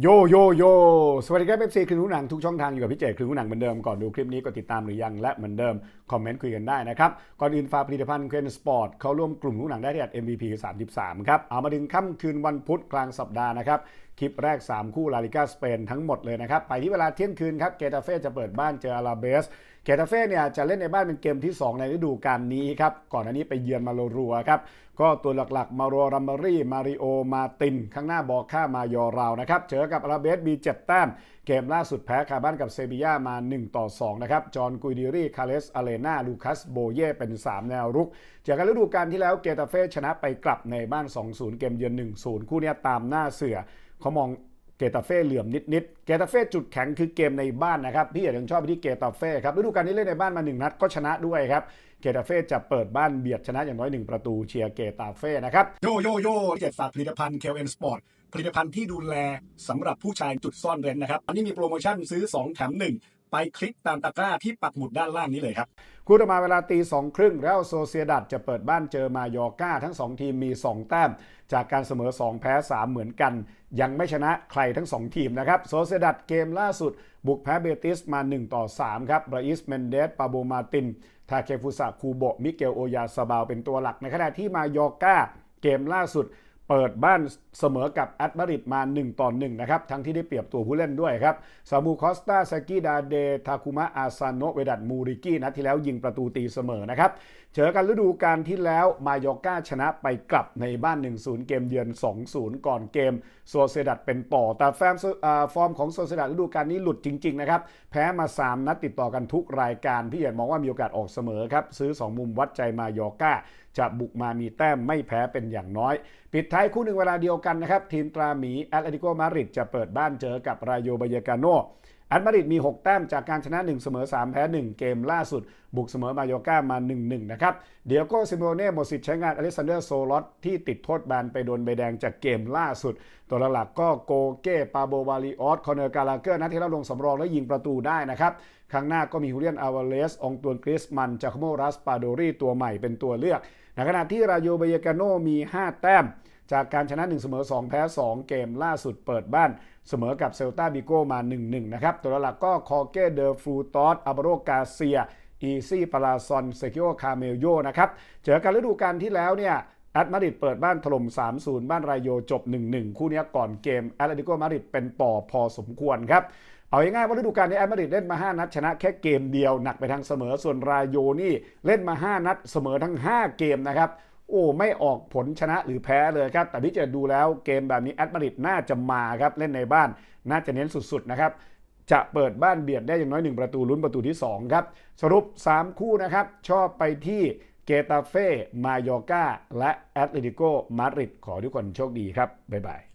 โยโยโยสวัสดีครับเอฟซีคลึงหูหนังทุกช่องทางอยู่กับพี่เจคลึงหูหนังเหมือนเดิมก่อนดูคลิปนี้ก็ติดตามหรือยังและเหมือนเดิม คอมเมนต์คุยกันได้นะครับ ก่อนอื่นฝากผลิตภัณฑ์เครนสปอร์ตเขาร่วมกลุ่มหูหนังได้ที่ MVP 33 ครับ เอามาดึงค่ำคืนวันพุธกลางสัปดาห์นะครับคลิปแรก 3 คู่ลาลิกาสเปนทั้งหมดเลยนะครับ ไปที่เวลาเที่ยงคืนครับ เกตาเฟ่จะเปิดบ้านเจออาราเบส เกตาเฟ่เนี่ยจะเล่นในบ้านเป็นเกมที่ 2 ในฤดูกาลนี้ครับ ก่อนอันนี้ไปเยือนมาโลรัวครับ ก็ตัวหลักๆ มาโรรัมเบอรี่มาริโอ มาติน ข้างหน้าบอกค่ามายอราวนะครับ เจอกับอาราเบสมี7แต้ม เกมล่าสุดแพ้คาบ้านกับเซบียามา 1 ต่อ 2 นะครับ จอห์นกุยดิรีคาเลสอาเลนาลูคัส โบเย่เป็น 3 แนวรุก จากการฤดูกาลที่แล้วเกตาเฟ่ชนะไปกลับในบ้าน 2-0 เกมเยือน 1-0 คู่นี้ตามหน้าเสือ เขามองเกตาเฟ่เหลื่อมนิดๆ เกตาเฟ่จุดแข็งคือเกมในบ้านนะครับ พี่อย่าลืมชอบไปที่เกตาเฟ่ครับฤดูกาลนี้เล่นในบ้านมาหนึ่งนัดก็ชนะด้วยครับ เกตาเฟ่จะเปิดบ้านเบียดชนะอย่างน้อยหนึ่งประตูเชียร์เกตาเฟ่นะครับ โยโยโย่เจ็ดฝากผลิตภัณฑ์เคลเอ็นสปอร์ตผลิตภัณฑ์ที่ดูแลสำหรับผู้ชายจุดซ่อนเร้นนะครับ อันนี้มีโปรโมชั่นซื้อ 2 แถม 1 ไปคลิกตามตะกร้าที่ปักหมุดด้านล่างนี้เลยครับ คู่ต่อมาเวลาตีสองครึ่งแล้วโซเซียดัดจะเปิดบ้านเจอมายอก้า ทั้ง 2 ทีมมี 2 แต้ม จากการเสมอ 2 แพ้ 3 เหมือนกัน ยังไม่ชนะใครทั้ง 2 ทีมนะครับ โซเซียดัดเกมล่าสุด บุกแพ้เบติสมา 1 ต่อ 3 ครับบราอิสเมนเดสปาโบมาตินทาเคฟุสะคูโบมิเกลโอยาซาบาวเป็นตัวหลักในขณะที่มายอก้าเกมล่าสุด เปิดบ้านเสมอกับแอตมาริดมา 1 ต่อ 1 นะครับ ทั้งที่ได้เปรียบตัวผู้เล่นด้วยครับ ซามูคอสตาซากิดาเด ทาคุมะ อาซานโนะเวดัตมูริกินัดที่แล้วยิงประตูตีเสมอนะครับ เจอกันฤดูกาลที่แล้วมายอก้าชนะไปกลับในบ้าน 1-0 เกมเยือน 2-0 ก่อนเกม โซเซดัตเป็นต่อ แต่แฟมฟอร์มของโซเซดัตฤดูกาลนี้หลุดจริง ๆ นะครับ แพ้มา 3 นัดติดต่อกันทุกรายการ พี่เอียดมองว่ามีโอกาสออกเสมอครับ ซื้อ 2 มุมวัดใจมายอก้า จะบุกมามีแต้มไม่แพ้เป็นอย่างน้อย ปิดท้ายคู่หนึ่งเวลาเดียวกันนะครับทีมตราหมีแอตเลติโกมาริดจะเปิดบ้านเจอกับรายโยบายกาโนแอตมาริดมี 6 แต้มจากการชนะ 1 เสมอ 3 แพ้ 1 เกมล่าสุด บุกเสมอมาโยก้ามา 1-1 นะครับ เดียโก้ซิโมเน่หมดสิทธิ์ใช้งานอเล็กซานเดอร์โซลอตที่ติดโทษแบนไปโดนใบแดงจากเกมล่าสุด ตัวหลักก็โกเก้ ปาโบวาลิออส คอนเนอร์กาลาเกอร์นัดที่แล้วลงสำรองและยิงประตูได้นะครับข้างหน้าก็มีฮูเลียน อาวาเลส องตวนกริสมัน จาคโมรัส ปาโดรีตัวใหม่เป็นตัวเลือกในขณะที่รายโยบายกาโนมี 5 แต้มจากการชนะ 1 เสมอ 2 แพ้ 2 เกมล่าสุดเปิดบ้านเสมอกับเซลตาบิโกมา 1-1 นะครับ ตัวหลักก็คอเก้เดอฟรูตอสอาบโรกาเซีย อีซี่ปาลาซอนเซคิโอคาเมลโยนะครับ เจอกันฤดูกาลที่แล้วเนี่ยแอตมาดริดเปิดบ้านถล่ม 3-0 บ้านรายโยจบ 1-1 คู่นี้ก่อนเกมแอตเลติโกมาดริดเป็นต่อพอสมควรครับเอาง่ายๆว่าฤดูกาลนี้แอตมาดริดเล่นมา 5 นัดชนะแค่เกมเดียวหนักไปทางเสมอส่วนรายโยนี่เล่นมา 5 นัดเสมอทั้ง 5 เกมนะครับ โอ้ไม่ออกผลชนะหรือแพ้เลยครับ แต่ที่จะดูแล้วเกมแบบนี้แอตมาริดน่าจะมาครับเล่นในบ้านน่าจะเน้นสุดๆนะครับจะเปิดบ้านเบียดได้อย่างน้อย 1 ประตูลุ้นประตูที่ 2 ครับ สรุป 3 คู่นะครับ ชอบไปที่เกตาเฟ่มายอร์กาและแอตเลติโกมาดริดขอทุกคนโชคดีครับ บ๊ายบาย